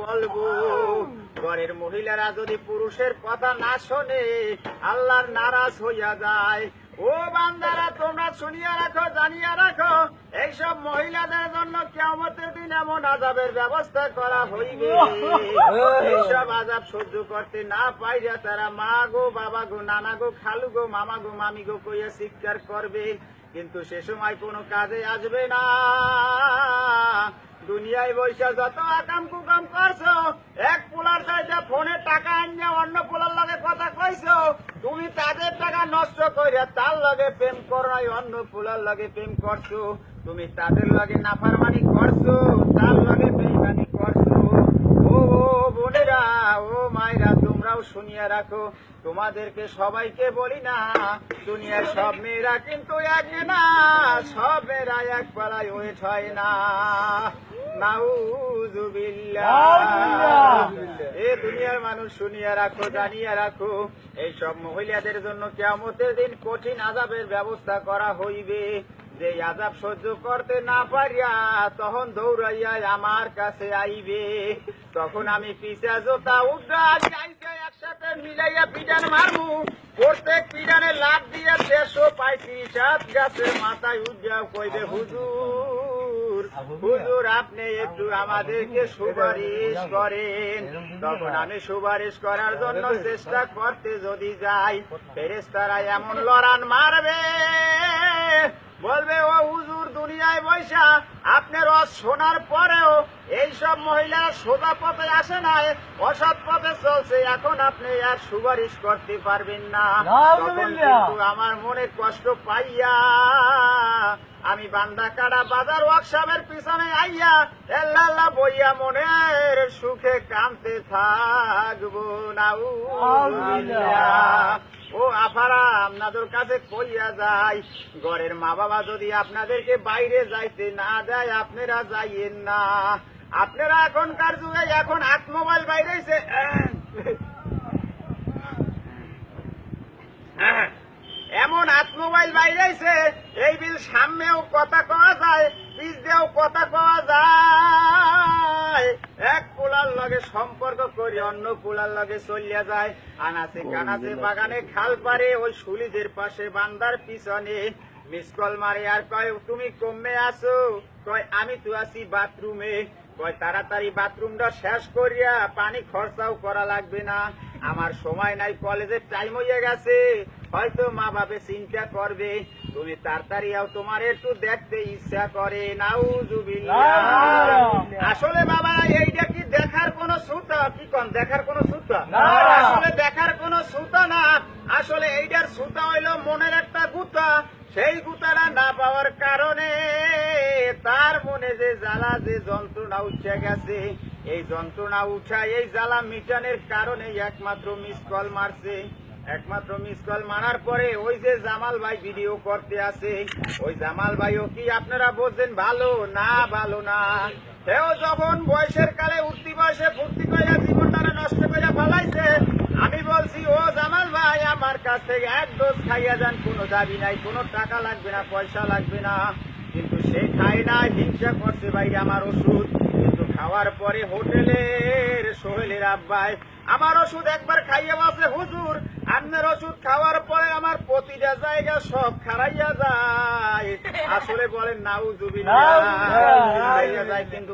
বলব, ঘরের মহিলারা যদি পুরুষের কথা না শোনে, আল্লাহর নারাজ হইয়া যায়। ও বান্দারা, তোমরা শুনিয়া রাখো, জানিয়া রাখো, এইসব মহিলাদের জন্য কেমতের দিন এমন আজাবের ব্যবস্থা করা হইবে। এইসব আজাব সহ্য করতে না পাইরা তারা মা গো, বাবা গো, নানা গো, খালু গো, মামা গো, মামি গো কইয়া চিৎকার করবে। কিন্তু সে সময় কোনো কাজে আসবে না। দুনিয়ায় বৈশা যত আকাম কুকাম করছ। এক পোলার চাইতে ফোনে টাকা আনিয়া অন্য পোলার লগে কথা কইছো। তুমি তাদের টাকা নষ্ট কইরা তার লগে প্রেম করো অন্য পোলার লগে প্রেম করছ। তুমি তাদের লগে নাফারমানি করছ, তার লগে বেইমানি করছ। ও বোনেরা, ও মায়েরা, তোমরাও শুনিয়া রাখো, তোমাদেরকে সবাইকে বলি না, দুনিয়ার সব মেয়েরা কিন্তু এক না, সব মেয়েরা এক ওয়েট হয় না। নাউজুবিল্লাহ এ দুনিয়ার মানুষ শুনিয়া রাখো জানিয়া রাখো এই সব মহিলাদের জন্য কেমতের দিন কঠিন আজাবের ব্যবস্থা করা হইবে। যে আজাব সহ্য করতে না পারিয়া তখন দৌড়াইয়া আমার কাছে আইবে। তখন আমি পিসা জোতা একসাথে মিলাইয়া পিটান মারবো প্রত্যেক পিটানে লাভ দিয়া দেড়শো পঁয়ত্রিশ হাত গাছের মাথায় উজ্জাও কইবে হুজুর হুজুর, আপনি একটু আমাদেরকে সুপারিশ করেন। তখন আমি সুপারিশ করার জন্য চেষ্টা করতে যদি যাই ফেরেস্তারা এমন লড়ান মারবে। বলবে, ও হুজুর দুনিয়ায় বৈশা আপনার রস শোনার পরেও এইসব মহিলারা সোজা পথে আসে নাই অসৎ পথে চলছে এখন আপনি আর সুপারিশ করতে পারবেন না। আমার মনে কষ্ট পাইয়া আমি বান্দা কাটা বাজার ওয়ার্কশপের পিছনে আইয়া এল্লা বইয়া মনের সুখে কানতে থাকব। নাউ ও আফারা, আপনাদের কাছে কইয়া যায় ঘরের মা বাবা যদি আপনাদেরকে বাইরে যাইতে না দেয়, আপনারা যাইয়েন না। আপনারা এখনকার যুগে এখন হাত মোবাইল বাইরেছে। এমন হাত মোবাইল বাইরেছে, এই বিল সামনেও কথা কওয়া যায় পিছ দিয়েও কথা কওয়া যায়। লগে সম্পর্ক করি অন্য পোলার লগে চলিয়া যায়। আনাচে কানাচে বাগানে খাল পারে ওই সুলিদের পাশে বান্দার পিছনে মিস কল মারে আর কয় তুমি কমে আসো কয় আমি তো আছি বাথরুমে। কয় তাড়াতাড়ি বাথরুমটা শেষ করিয়া পানি খরচাও করা লাগবে না। আমার সময় নাই কলেজের টাইম হয়ে গেছে। হয়তো মা বাপে চিন্তা করবে। তুমি তাড়াতাড়ি আও তোমার একটু দেখতে ইচ্ছা করে। নাও আসলে বাবা এইটা সুতা কি কন দেখার কোন সুতা? আসলে দেখার কোন সুতা না। আসলে এইটার সুতা হইল মনের একটা গুতা। সেই গুতাটা না পাওয়ার কারণে তার মনে যে জ্বালা যে যন্ত্রণা উঠে গেছে। এই যন্ত্রণা উঠা এই জ্বালা মিটানের কারণে একমাত্র মিস কল মারছে। একমাত্র মিস কল মারার পরে ওই যে জামাল ভাই ভিডিও করতে আছে ওই জামাল ভাইও কি আপনারা বলছেন ভালো না ভালো না। সেও যখন বয়সের কালে উঠতি বয়সে ফুর্তি কইরা জীবনটা নষ্ট করে ফেলাইছে, আমি বলছি, ও জামাল ভাই, আমার কাছ থেকে এক ডোজ খাইয়া যান। কোনো দাবি নাই, কোনো টাকা লাগবে না, পয়সা লাগবে না। কিন্তু সে খায় না, হিংসা করছে ভাই আমার ওষুধ। কিন্তু খাওয়ার পরে হোটেলের সোহেলের আব্বাই, আমার ওষুধ একবার খাইয়ে বসে, হুজুর। আপনার ওষুধ খাওয়ার পরে আমার প্রতিটা জায়গা সব খারাইয়া যায়। আসলে বলেন নাও জুবিন খারাইয়া যায় কিন্তু